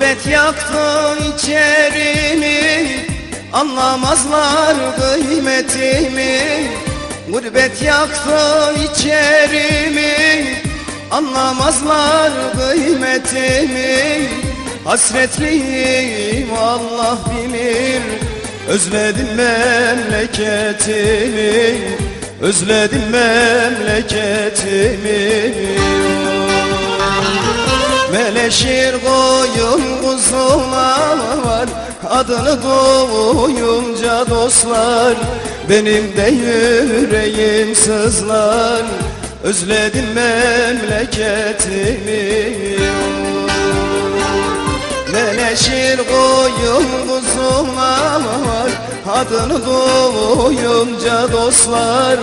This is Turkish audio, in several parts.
Gurbet yaktı içerimi Anlamazlar kıymetimi Gurbet yaktı içerimi Anlamazlar kıymetimi Hasretliyim Allah bilir. Özledim memleketimi Özledim memleketimi Meleşir koyun kuzular Adını duyunca dostlar. Benim de yüreğim sızlar Özledim memleketimi. Meleşir koyun kuzular Adını duyunca dostlar.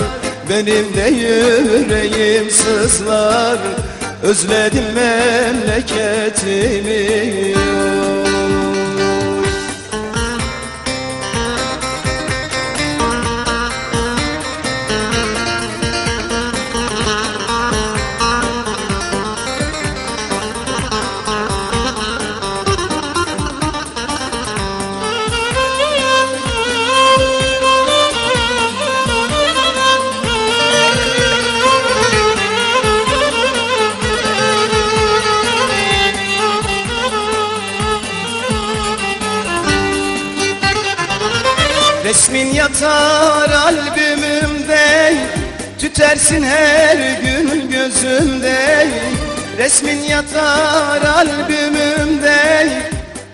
Benim de yüreğim sızlar Özledim memleketimi Resmin yatar albümümde Tütersin her gün gözümde. Resmin yatar albümümde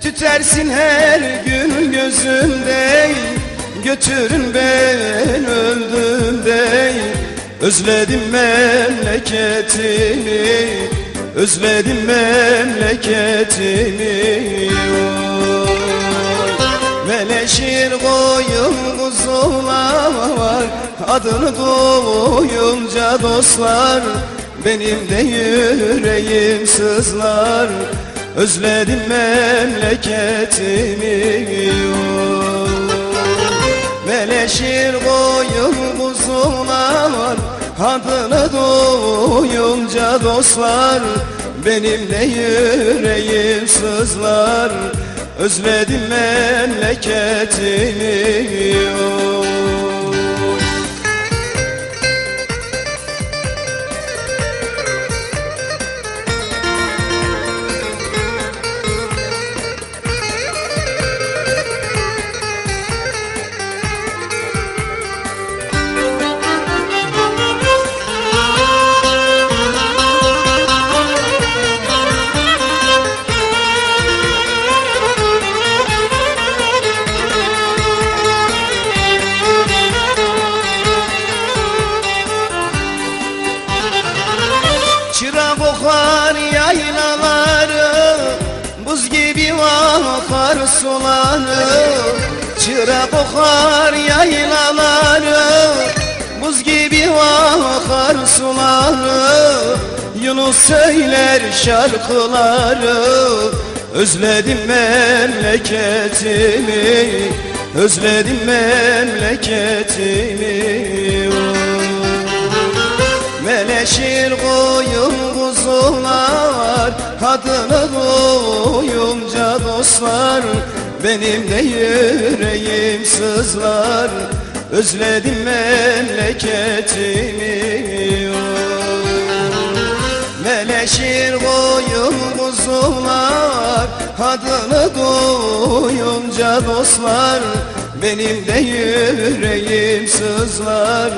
Tütersin her gün gözümde. Götürün ben öldüğümde Özledim memleketimi Özledim memleketimi Meleşir koyun kuzular Adını duyunca dostlar Benim de yüreğim sızlar. Özledim memleketimi Meleşir koyun kuzular Adını duyunca dostlar Benim de yüreğim sızlar Özledim memleketimi. Çıra kokar yaylaları Buz gibi akar suları. Çıra kokar yaylaları Buz gibi akar suları. Yunus söyler şarkıları Özledim memleketimi Özledim memleketimi Kadını duyunca dostlar Benim de yüreğim sızlar. Özledim memleketimi. Meleşir koyun kuzular Adını duyunca dostlar Benim de yüreğim sızlar